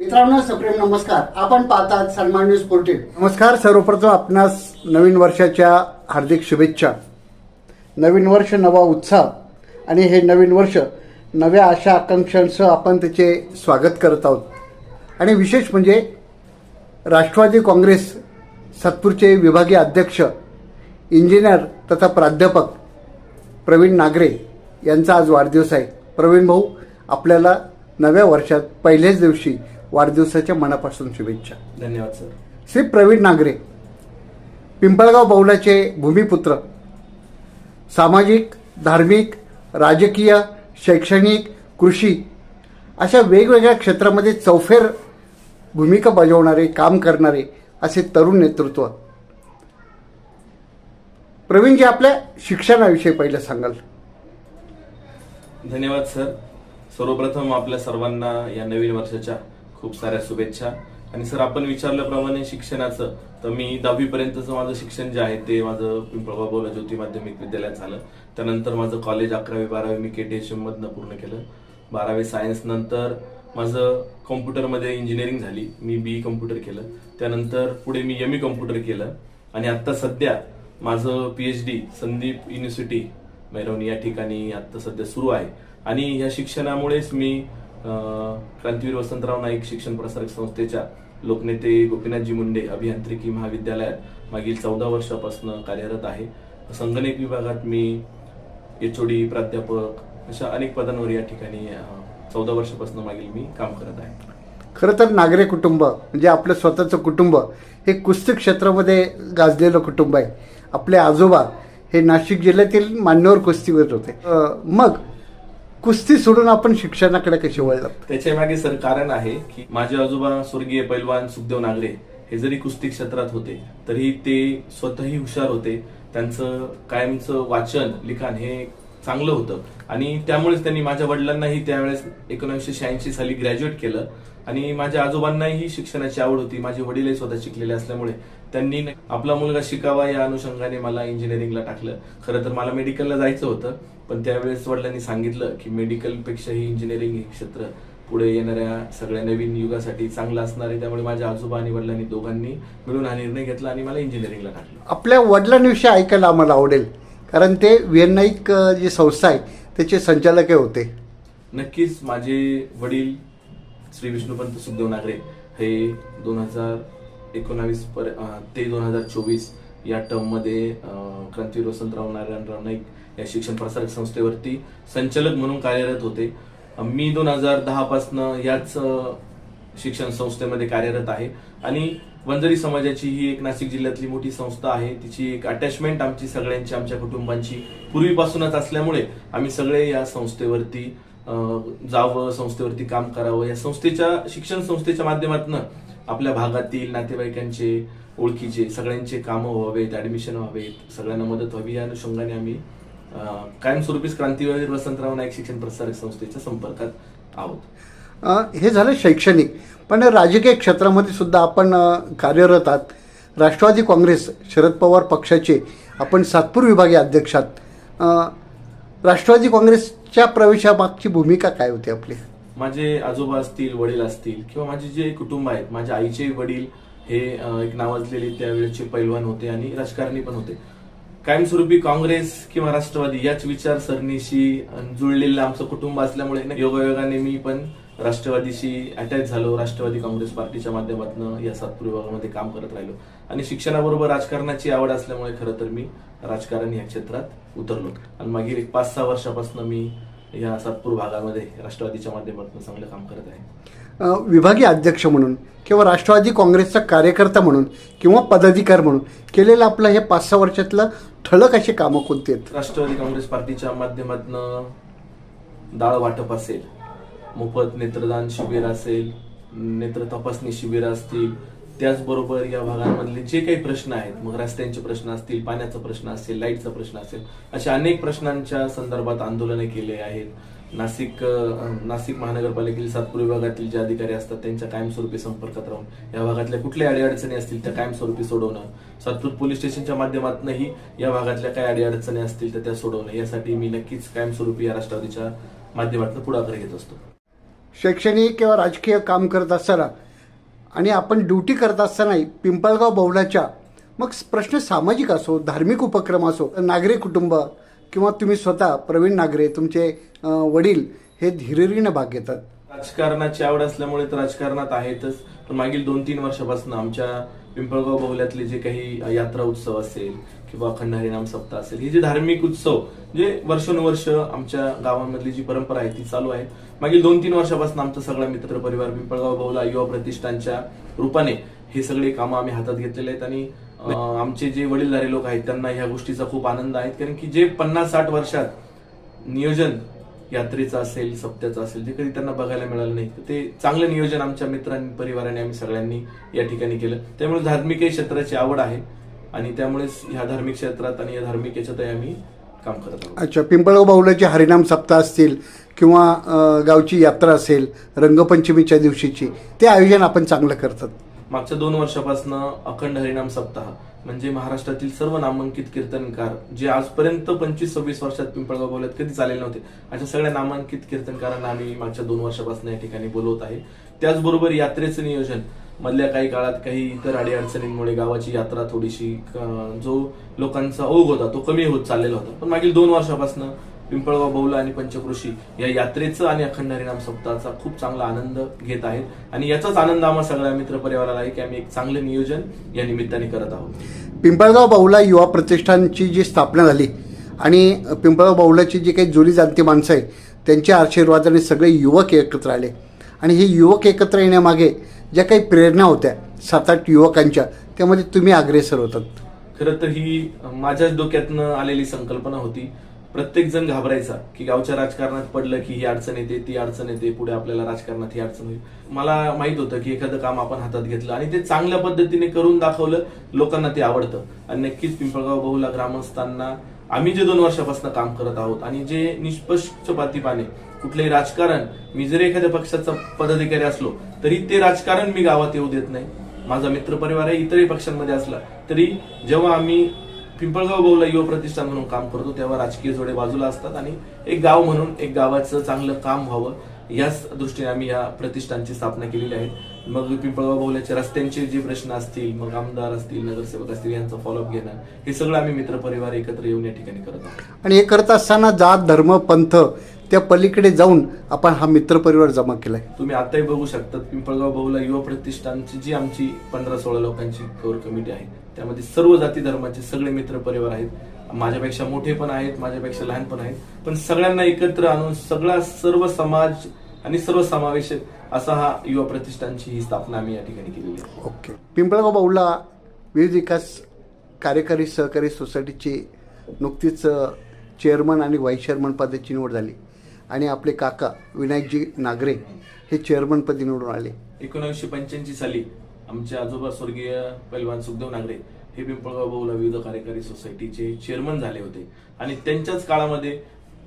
मित्रांनो सप्रेम नमस्कार. आपण पाहतात सन्मान न्यूज फोर्टीन नमस्कार सर्वप्रथम आपणास नवीन वर्षाच्या हार्दिक शुभेच्छा. नवीन वर्ष नवा उत्साह आणि हे नवीन वर्ष नव्या आशा आकांक्षांसह आपण त्याचे स्वागत करत आहोत. आणि विशेष म्हणजे राष्ट्रवादी काँग्रेस सातपूरचे विभागीय अध्यक्ष इंजिनियर तथा प्राध्यापक प्रवीण नागरे यांचा आज वाढदिवस आहे. प्रवीण भाऊ आपल्याला नव्या वर्षात पहिल्याच दिवशी वाढदिवसाच्या मनापासून शुभेच्छा. धन्यवाद सर. श्री प्रवीण नागरे पिंपळगाव बौलाचे भूमिपुत्र सामाजिक धार्मिक राजकीय शैक्षणिक कृषी अशा वेगवेगळ्या क्षेत्रामध्ये चौफेर भूमिका बजावणारे काम करणारे असे तरुण नेतृत्व. प्रवीणजी आपल्या शिक्षणाविषयी पहिलं सांगाल. धन्यवाद सर. सर्वप्रथम आपल्या सर्वांना या नवीन वर्षाच्या खूप साऱ्या शुभेच्छा. आणि सर आपण विचारल्याप्रमाणे शिक्षणाचं तर मी दहावी पर्यंतचं माझं शिक्षण जे आहे ते माझं पिंपळगाव बोला ज्योती माध्यमिक विद्यालयात झालं. त्यानंतर माझं कॉलेज अकरावी बारावी मी के टी एच एममधनं पूर्ण केलं. बारावी सायन्स नंतर माझं कॉम्प्युटरमध्ये इंजिनिअरिंग झाली. मी बी कम्प्युटर केलं. त्यानंतर पुढे मी एम ई कॉम्प्युटर केलं. आणि आत्ता सध्या माझं P H D Sandeep university मैरवणी या ठिकाणी आत्ता सध्या सुरू आहे. आणि ह्या शिक्षणामुळेच मी क्रांतीवीर वसंतराव नाईक शिक्षण प्रसारक संस्थेच्या लोकनेते गोपीनाथजी मुंडे अभियांत्रिकी महाविद्यालयात मागील चौदा वर्षापासून कार्यरत आहे. संगणक विभागात मी एच ओडी प्राध्यापक अशा अनेक पदांवर या ठिकाणी चौदा वर्षापासून मागील मी काम करत आहे. खरं तर नागरे कुटुंब म्हणजे आपलं स्वतःचं कुटुंब हे कुस्ती क्षेत्रामध्ये गाजलेलं कुटुंब आहे. आपले आजोबा हे नाशिक जिल्ह्यातील मान्यवर कुस्तीवर होते. मग कुस्ती सोडून आपण शिक्षणाकडे कशी वळलं? त्याच्यामागे सर कारण आहे की माझे आजोबा स्वर्गीय पैलवान सुखदेव नागरे हे जरी कुस्ती क्षेत्रात होते तरी ते स्वतःही हुशार होते. त्यांचं कायमचं वाचन लिखाण हे चांगलं होतं. आणि त्यामुळेच त्यांनी माझ्या वडिलांनाही त्यावेळेस एकोणीसशे शहाऐंशी साली ग्रॅज्युएट केलं. आणि माझ्या आजोबांनाही शिक्षणाची आवड होती. माझे वडीलही स्वतः शिकलेले असल्यामुळे त्यांनी आपला मुलगा शिकावा या अनुषंगाने मला इंजिनिअरिंगला टाकलं. खरं तर मला मेडिकलला जायचं होतं पण त्यावेळेस वडिलांनी सांगितलं की मेडिकल पेक्षाही इंजिनिअरिंग हे क्षेत्र पुढे येणाऱ्या सगळ्या नवीन युगासाठी चांगलं असणार आहे. त्यामुळे माझ्या आजोबा आणि वडिलांनी दोघांनी मिळून हा निर्णय घेतला आणि मला इंजिनिअरिंगला टाकलं. आपल्या वडिलांविषयी ऐकायला आम्हाला आवडेल कारण ते नाईक अं, जी संस्था आहे त्याचे संचालक होते. नक्कीच माझे वडील श्री विष्णुपंत सुखदेव नागरे हे दोन हजार एकोणावीस पर ते दोन हजार चोवीस या टर्ममध्ये क्रांती क्रांतीवीर वसंतराव नारायणराव नाईक या शिक्षण प्रसारक संस्थेवरती संचालक म्हणून कार्यरत होते. मी दोन हजार दहापासनं याच शिक्षण संस्थेमध्ये कार्यरत आहे. आणि वंजारी समाजाची ही एक नाशिक जिल्ह्यातली मोठी संस्था आहे. तिची एक अटॅचमेंट आमची सगळ्यांची आमच्या कुटुंबांची पूर्वीपासूनच असल्यामुळे आम्ही सगळे या संस्थेवरती जावं संस्थेवरती काम करावं. या संस्थेच्या शिक्षण संस्थेच्या माध्यमातून आपल्या भागातील नातेवाईकांचे ओळखीचे सगळ्यांचे कामं व्हावेत ऍडमिशन व्हावेत सगळ्यांना मदत व्हावी या अनुषंगाने आम्ही कायमस्वरूपी कायमस्वरूपीच क्रांतीवीर वसंतराव नाईक शिक्षण प्रसारक संस्थेच्या संपर्कात आहोत. हे झालं शैक्षणिक पण राजकीय क्षेत्रामध्ये सुद्धा आपण कार्यरत आहात. राष्ट्रवादी काँग्रेस शरद पवार पक्षाचे आपण सातपूर विभागीय अध्यक्षात राष्ट्रवादी काँग्रेसच्या प्रवेशामागची भूमिका काय होती आपली? माझे आजोबा असतील वडील असतील किंवा माझे जे कुटुंब आहेत माझ्या आईचे वडील हे एक नावाजलेले त्यावेळेचे पैलवान होते आणि राजकारणी पण होते. कायमस्वरूपी काँग्रेस किंवा राष्ट्रवादी याच विचारसरणीशी जुळलेलं आमचं कुटुंब असल्यामुळे ना, योगायोगाने मी पण राष्ट्रवादीशी अटॅच झालो. राष्ट्रवादी काँग्रेस पार्टीच्या माध्यमातून या सातपूर विभागामध्ये काम करत राहिलो. आणि शिक्षणाबरोबर राजकारणाची आवड असल्यामुळे खरं तर मी राजकारण या क्षेत्रात उतरलो. आणि मागील एक पाच सहा वर्षापासून मी या सातपूर भागामध्ये राष्ट्रवादीच्या माध्यमातून चांगलं काम करत आहे. विभागीय अध्यक्ष म्हणून किंवा राष्ट्रवादी काँग्रेसचा कार्यकर्ता म्हणून किंवा पदाधिकार म्हणून केलेलं आपलं हे पाच सहा वर्षातलं ठळक अशी कामं कोणती आहेत? राष्ट्रवादी काँग्रेस पार्टीच्या माध्यमातून डाळ वाटप असेल मोफत नेत्रदान शिबिर असेल नेत्र तपासणी शिबिर असतील त्याचबरोबर या भागांमधले जे काही प्रश्न आहेत मग रस्त्यांचे प्रश्न असतील पाण्याचा प्रश्न असेल लाईटचा प्रश्न असेल अशा अनेक प्रश्नांच्या संदर्भात आंदोलने केले आहेत. नाशिक नाशिक महानगरपालिकेतील सातपूर विभागातील जे अधिकारी असतात त्यांच्या कायमस्वरूपी संपर्कात राहून या भागातल्या कुठल्या अडीअडचणी असतील त्या कायमस्वरूपी सोडवणं सातपूर पोलीस स्टेशनच्या माध्यमातूनही या भागातल्या काही अडीअडचणी असतील तर त्या सोडवणं यासाठी मी नक्कीच कायमस्वरूपी या राष्ट्रवादीच्या माध्यमातून पुढाकार घेत असतो. शैक्षणिक किंवा राजकीय काम करत असताना आणि आपण ड्युटी करत असतानाही पिंपळगाव बहुलाच्या मग प्रश्न सामाजिक असो धार्मिक उपक्रम असो नागरी कुटुंब किंवा तुम्ही स्वतः प्रवीण नागरे तुमचे वडील हे धीरेरीनं भाग घेतात. राजकारणाची आवड असल्यामुळे तर राजकारणात आहेतच. पण मागील दोन तीन वर्षापासून आमच्या पिंपळगाव बहुल्यातले जे काही यात्रा उत्सव असेल किंवा अखंड हरिनाम सप्ताह असेल. हे जे धार्मिक उत्सव जे वर्षानुवर्ष आमच्या गावामधली जी परंपरा आहे ती चालू आहे मागील दोन तीन वर्षापासून आमचा सगळा मित्र परिवार पिंपळगाव बहुला युवा प्रतिष्ठानच्या रूपाने हे सगळे कामं आम्ही हातात घेतलेले आहेत. आणि आमचे जे वडीलधारे लोक आहेत त्यांना ह्या गोष्टीचा खूप आनंद आहे. कारण की जे पन्नास साठ वर्षात नियोजन यात्रेचं असेल सप्त्याचं असेल जे कधी त्यांना बघायला मिळालं नाही तर ते चांगलं नियोजन आमच्या मित्रांनी परिवाराने आम्ही सगळ्यांनी या ठिकाणी केलं. त्यामुळे धार्मिक क्षेत्राची आवड आहे. आणि त्यामुळेच ह्या धार्मिक क्षेत्रात आणि या धार्मिक याच्यातही आम्ही काम करत आहोत. अच्छा पिंपळगाव बाहुलाचे हरिनाम सप्ताह असतील किंवा अं, गावची यात्रा असेल रंगपंचमीच्या दिवशीची ते आयोजन आपण चांगलं करतात. मागच्या दोन वर्षापासून अखंड हरिनाम सप्ताह म्हणजे महाराष्ट्रातील सर्व नामांकित कीर्तनकार जे आजपर्यंत पंचवीस सव्वीस वर्षात पिंपळगाव बोलत कधी चालेले नव्हते अशा सगळ्या नामांकित कीर्तनकारांना आम्ही मागच्या दोन वर्षापासून या ठिकाणी बोलवत आहे. त्याचबरोबर यात्रेचं नियोजन मधल्या काही काळात काही इतर अडीअडचणींमुळे गावाची यात्रा थोडीशी जो लोकांचा ओघ होता तो कमी होत चाललेला होता. पण मागील दोन वर्षापासून पिंपळगाव बहुला आणि पंचकृषी या यात्रेचं आणि अखंड हरिनाम सप्ताहाचा खूप चांगला आनंद घेत आहेत. आणि याचाच आनंद आम्हा सगळ्या मित्र परिवाराला आहे की आम्ही एक चांगलं नियोजन या निमित्ताने करत आहोत. पिंपळगाव बाहुला युवा प्रतिष्ठानची जी स्थापना झाली आणि पिंपळगाव बाहुलाची जी काही जुनी जाणती माणसं आहे त्यांच्या आशीर्वादाने सगळे युवक एकत्र आले. आणि हे युवक एकत्र येण्यामागे ज्या काही प्रेरणा होत्या सात आठ युवकांच्या त्यामध्ये तुम्ही अग्रेसर होतात. खरं तर ही माझ्याच डोक्यातनं आलेली संकल्पना होती. प्रत्येक जण घाबरायचा की गावच्या राजकारणात पडलं की ही अडचण येते ती अडचण येते पुढे आपल्याला राजकारणात ही अडचण होईल. मला माहीत होतं की एखादं काम आपण हातात घेतलं आणि ते चांगल्या पद्धतीने करून दाखवलं लोकांना ते आवडतं. आणि नक्कीच पिंपळगाव बहुला ग्रामस्थांना आम्ही जे दोन वर्षापासून काम करत आहोत आणि जे निष्पक्षपातीपाने कुठलंही राजकारण मी जरी एखाद्या पक्षाचा पदाधिकारी असलो तरी ते राजकारण मी गावात येऊ देत नाही. माझा मित्र परिवार आहे इतरही पक्षांमध्ये असला तरी जेव्हा आम्ही पिंपळगाव बहुला युवा प्रतिष्ठान म्हणून काम करतो तेव्हा राजकीय जोडे बाजूला असतात आणि एक गाव म्हणून एक गावाचं चांगलं काम व्हावं याच दृष्टीने आम्ही या प्रतिष्ठानची स्थापना केलेली आहे. मग पिंपळगाव बहुल्याच्या रस्त्यांचे जे प्रश्न असतील मग आमदार असतील नगरसेवक असतील यांचा फॉलोअप घेणं हे सगळं आम्ही मित्र परिवार एकत्र येऊन या ठिकाणी करत आहोत. आणि हे करत असताना जात धर्म पंथ त्या पलीकडे जाऊन आपण हा मित्रपरिवार जमा केलाय. तुम्ही आताही बघू शकता पिंपळगाव बहुला युवा प्रतिष्ठानची जी आमची पंधरा सोळा लोकांची कोर कमिटी आहे त्यामध्ये सर्व जाती धर्माचे सगळे मित्र परिवार आहेत. माझ्यापेक्षा मोठे पण आहेत माझ्यापेक्षा लहान पण आहेत. पण सगळ्यांना एकत्र आणून सगळा सर्व समाज आणि सर्व समावेशक असा हा युवा प्रतिष्ठानची ही स्थापना आम्ही या ठिकाणी केलेली आहे. ओके. पिंपळगाव बाऊला विविध विकास कार्यकारी सहकारी सोसायटीची नुकतीच चेअरमन आणि व्हाईस चेअरमन पदाची निवड झाली. आणि आपले काका विनायकजी नागरे हे चेअरमनपदी निवडून आले. एकोणीसशे पंच्याऐंशी साली आमचे आजोबा स्वर्गीय पैलवान सुखदेव नागरे हे पिंपळगाव बहुला विविध कार्यकारी सोसायटीचे चेअरमन झाले होते. आणि त्यांच्याच काळामध्ये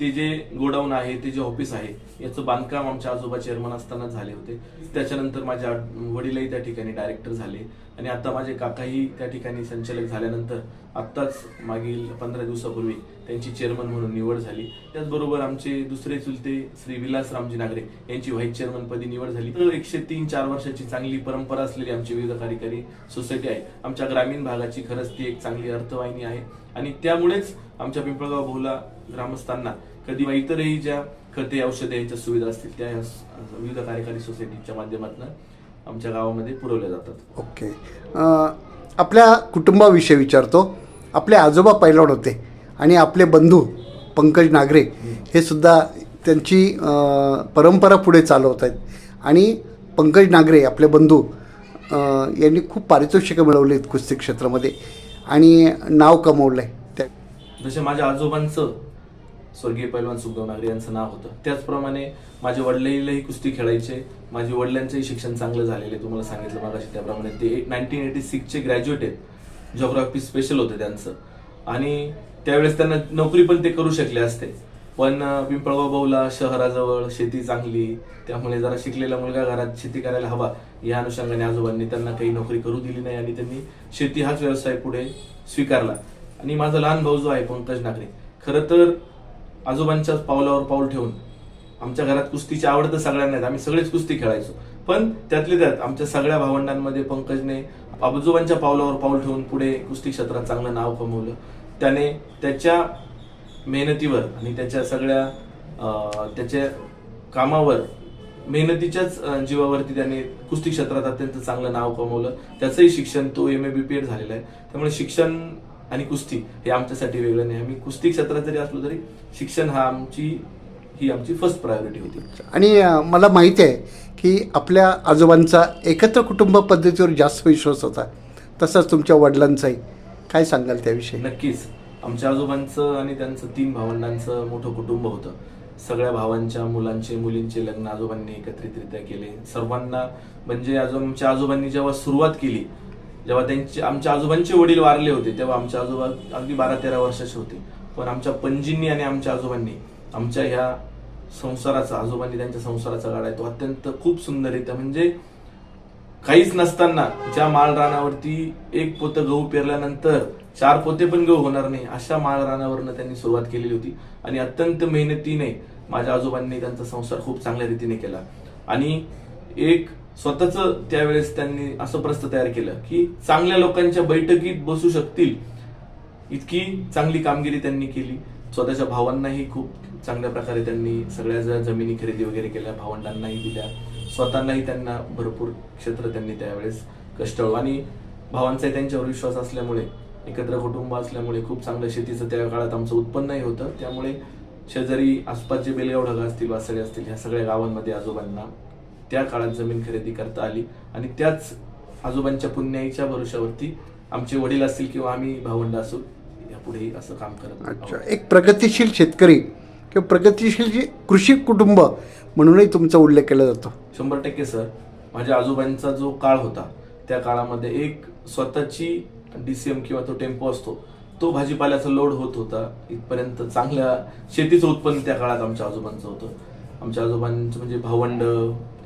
ते जे गोडाऊन आहे ते जे ऑफिस आहे याचं बांधकाम आमच्या आजोबा चेअरमन असताना झाले होते. त्याच्यानंतर माझे वडीलही त्या ठिकाणी डायरेक्टर झाले. आणि आता माझे काकाही त्या ठिकाणी संचालक झाल्यानंतर आत्ताच मागील पंधरा दिवसापूर्वी त्यांची चेअरमन म्हणून निवड झाली. त्याचबरोबर आमचे दुसरे चुलते श्री विलास रामजी नागरे यांची व्हाईस चेअरमन पदी निवड झाली. तर एकशे तीन चार वर्षाची चांगली परंपरा असलेली आमची विविध कार्यकारी सोसायटी आहे. आमच्या ग्रामीण भागाची खरंच ती एक चांगली अर्थवाहिनी आहे. आणि त्यामुळेच आमच्या पिंपळगाव बहुला ग्रामस्थांना कधी इतरही ज्या खते औषधे यांच्या सुविधा असतील त्या विविध कार्यकारी सोसायटीच्या माध्यमातून आमच्या गावामध्ये पुरवल्या जातात. ओके. आपल्या कुटुंबाविषयी विचारतो. आपले आजोबा पैलवान होते. आणि आपले बंधू पंकज नागरे हे सुद्धा त्यांची परंपरा पुढे चालवत आहेत. आणि पंकज नागरे आपले बंधू यांनी खूप पारितोषिकं मिळवली आहेत कुस्ती क्षेत्रामध्ये. आणि नाव कमवलं आहे त्या जसे माझ्या आजोबांचं स्वर्गीय पैलवान सुखदेव नागरे यांचं नाव होतं त्याचप्रमाणे माझे वडिलांही कुस्ती खेळायचे माझे वडिलांचंही शिक्षण चांगलं झालेलं तुम्हाला सांगितलं मला त्याप्रमाणे. ते नाईन्टीन एटी सिक्सचे ग्रॅज्युएट आहेत. जॉग्राफी स्पेशल होतं त्यांचं. आणि त्यावेळेस त्यांना नोकरी पण ते करू शकले असते. पण पिंपळगाव बाऊला शहराजवळ शेती चांगली त्यामुळे जरा शिकलेला मुलगा घरात शेती करायला हवा या अनुषंगाने आजोबांनी त्यांना काही नोकरी करू दिली नाही आणि त्यांनी शेती हाच व्यवसाय पुढे स्वीकारला. आणि माझा लहान भाऊ जो आहे पंकज नागरे खरं तर आजोबांच्याच पावलावर पाऊल ठेवून आमच्या घरात कुस्तीची आवड तर सगळ्यांना आम्ही सगळेच कुस्ती खेळायचो. पण त्यातले त्यात आमच्या सगळ्या भावंडांमध्ये पंकजने आजोबांच्या पावलावर पाऊल ठेवून पुढे कुस्ती क्षेत्रात चांगलं नाव कमवलं. त्याने त्याच्या मेहनतीवर आणि त्याच्या सगळ्या त्याच्या कामावर मेहनतीच्याच जीवावरती त्याने कुस्ती क्षेत्रात अत्यंत चांगलं नाव कमवलं. त्याचंही शिक्षण तो M A B P Ed झालेला आहे. त्यामुळे शिक्षण आणि कुस्ती हे आमच्यासाठी वेगळं नाही. आम्ही कुस्ती क्षेत्रात जरी असलो तरी शिक्षण हा आमची ही आमची फर्स्ट प्रायोरिटी होती. आणि मला माहिती आहे की आपल्या आजोबांचा एकत्र कुटुंब पद्धतीवर जास्त विश्वास होता. तसाच तुमच्या वडिलांचाही. काय सांगाल त्याविषयी? नक्कीच. आमच्या आजोबांचं आणि त्यांचं तीन भावंडांचं मोठं कुटुंब होतं. सगळ्या भावांच्या मुलांचे मुलींचे लग्न आजोबांनी एकत्रितरित्या केले. सर्वांना म्हणजे आजो आमच्या आजोबांनी जेव्हा सुरुवात केली जेव्हा त्यांचे आमच्या आजोबांचे वडील वारले होते तेव्हा आमच्या आजोबा अगदी बारा तेरा वर्षाचे होते. पण आमच्या पणजींनी आणि आमच्या आजोबांनी आमच्या ह्या संसाराचा आजोबांनी त्यांच्या संसाराचा गाडा आहे तो अत्यंत खूप सुंदररित्या म्हणजे काहीच नसताना ज्या माळ रानावरती एक पोतं गहू पेरल्यानंतर चार पोते पण गहू होणार नाही अशा माळ रानावरनं त्यांनी सुरुवात केलेली होती. आणि अत्यंत मेहनतीने माझ्या आजोबांनी त्यांचा संसार खूप चांगल्या रीतीने केला. आणि एक स्वतःच त्यावेळेस त्यांनी असं प्रस्थ तयार केलं की चांगल्या लोकांच्या बैठकीत बसू शकतील. इतकी चांगली कामगिरी त्यांनी केली. स्वतःच्या भावांनाही खूप चांगल्या प्रकारे त्यांनी सगळ्या जमिनी खरेदी वगैरे केल्या भावंडांनाही दिल्या. स्वतःलाही त्यांना भरपूर क्षेत्र त्यांनी त्यावेळेस कष्ट आणि भावांचाही त्यांच्यावर विश्वास असल्यामुळे एकत्र कुटुंब असल्यामुळे खूप चांगलं शेतीचं त्या काळात आमचं उत्पन्नही होतं. त्यामुळे शेजारी आसपासचे बेलगाव ढगा असतील वासळे असतील ह्या सगळ्या गावांमध्ये आजोबांना त्या काळात जमीन खरेदी करता आली. आणि त्याच आजोबांच्या पुण्याईच्या भरोशावरती आमचे वडील असतील किंवा आम्ही भावंड असू यापुढेही असं काम करत अच्छा. एक प्रगतिशील शेतकरी किंवा प्रगतीशील जे कृषी कुटुंब म्हणूनही तुमचा उल्लेख केला जातो. शंभर टक्के सर. माझ्या आजोबांचा जो काळ होता त्या काळामध्ये एक स्वतःची डीसीएम किंवा तो टेम्पो असतो तो भाजीपाल्याचा लोड होत होता. इथपर्यंत चांगल्या शेतीचं उत्पन्न त्या काळात आमच्या आजोबांचं होतं. आमच्या आजोबांचं म्हणजे भावंड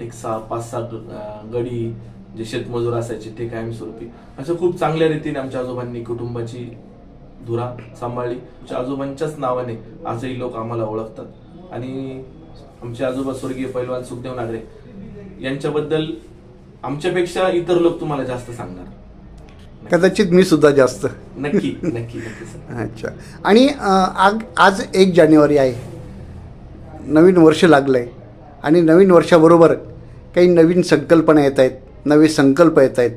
एक सहा पाच सहा गडी जे शेतमजूर असायचे ते कायमस्वरूपी. असं खूप चांगल्या रीतीने आमच्या आजोबांनी कुटुंबाची धुरा सांभाळली. आमच्या आजोबांच्याच नावाने आजही लोक आम्हाला ओळखतात. आणि आमचे आजोबा स्वर्गीय पैलवान सुखदेव नागरे यांच्याबद्दल आमच्यापेक्षा इतर लोक तुम्हाला जास्त सांगणार. कदाचित मी सुद्धा जास्त. नक्की नक्की अच्छा. आणि आग आज एक जानेवारी आहे. नवीन वर्ष लागलं आहे आणि नवीन वर्षाबरोबर काही नवीन संकल्पना येत आहेत. नवे संकल्प येत आहेत.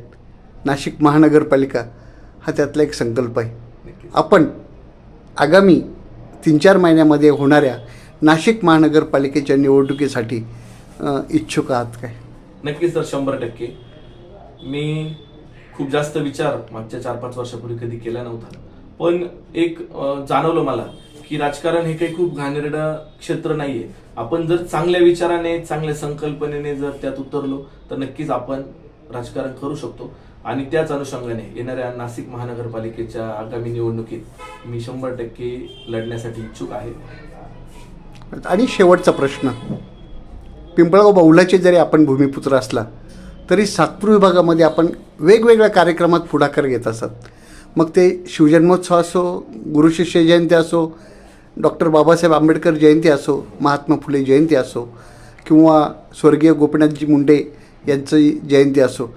नाशिक महानगरपालिका हा त्यातला एक संकल्प आहे. आपण आगामी तीन चार महिन्यामध्ये होणाऱ्या नाशिक महानगरपालिकेच्या निवडणुकीसाठी इच्छुक आहात काय? नक्कीच सर शंभर टक्के. मी खूप जास्त विचार मागच्या चार पाच वर्षापूर्वी कधी केला नव्हता. पण एक जाणवलं मला की राजकारण हे काही खूप घाणेरडं क्षेत्र नाहीये. आपण जर चांगल्या विचाराने चांगल्या संकल्पनेने जर त्यात उतरलो तर नक्कीच आपण राजकारण करू शकतो. आणि त्याच अनुषंगाने येणाऱ्या नाशिक महानगरपालिकेच्या आगामी निवडणुकीत मी शंभर टक्के लढण्यासाठी इच्छुक आहे. आणि शेवटचा प्रश्न. पिंपळगाव बाहुलाचे जरी आपण भूमिपुत्र असला तरी सातपूर विभागामध्ये आपण वेगवेगळ्या कार्यक्रमात पुढाकार घेत असत. मग ते शिवजन्मोत्सव असो गुरुशिष्य जयंती असो डॉक्टर बाबासाहेब आंबेडकर जयंती असो महात्मा फुले जयंती असो किंवा स्वर्गीय गोपीनाथजी मुंडे यांची जयंती असो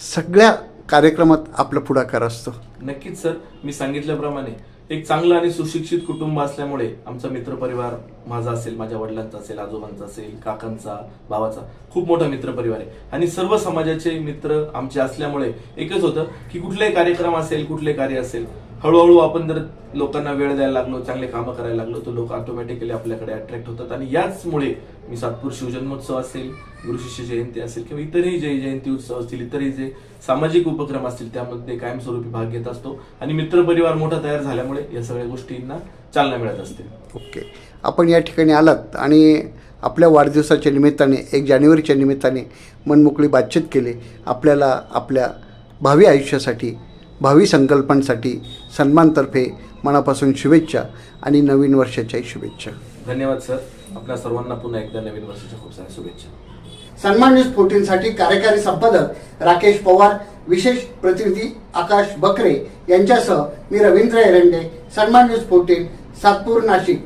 सगळ्या कार्यक्रमात आपला पुढाकार असतो. नक्कीच सर. मी सांगितल्याप्रमाणे एक चांगलं आणि सुशिक्षित कुटुंब असल्यामुळे आमचा मित्रपरिवार माझा असेल माझ्या वडिलांचा असेल आजोबांचा असेल काकांचा भावाचा खूप मोठा मित्रपरिवार आहे. आणि सर्व समाजाचे मित्र आमचे असल्यामुळे एकच होतं की कुठलाही कार्यक्रम असेल कुठले कार्य असेल हळूहळू आपण जर लोकांना वेळ द्यायला लागलो चांगले कामं करायला लागलो तर लोक ऑटोमॅटिकली आपल्याकडे अट्रॅक्ट होतात. आणि याचमुळे मी सातपूर शिवजन्मोत्सव असेल गुरुशिष्य जयंती असेल किंवा इतरही जय जयंती उत्सव असतील इतरही जे सामाजिक उपक्रम असतील त्यामध्ये कायमस्वरूपी भाग घेत असतो. आणि मित्रपरिवार मोठा तयार झाल्यामुळे या सगळ्या गोष्टींना चालना मिळत असते. ओके. आपण या ठिकाणी आलात आणि आपल्या वाढदिवसाच्या निमित्ताने एक जानेवारीच्या निमित्ताने मनमोकळी बातचीत केली. आपल्याला आपल्या भावी आयुष्यासाठी भावी संकल्पांसाठी सन्मानतर्फे मनापासून शुभेच्छा आणि नवीन वर्षाच्याही शुभेच्छा. धन्यवाद सर. आपल्या सर्वांना पुन्हा एकदा नवीन वर्षाच्या खूप साऱ्या शुभेच्छा. सन्मान न्यूज फोर्टीन साठी कार्यकारी संपादक राकेश पवार विशेष प्रतिनिधी आकाश बकरे यांच्यासह मी रवींद्र एरंडे सन्मान न्यूज फोर्टीन सातपूर नाशिक.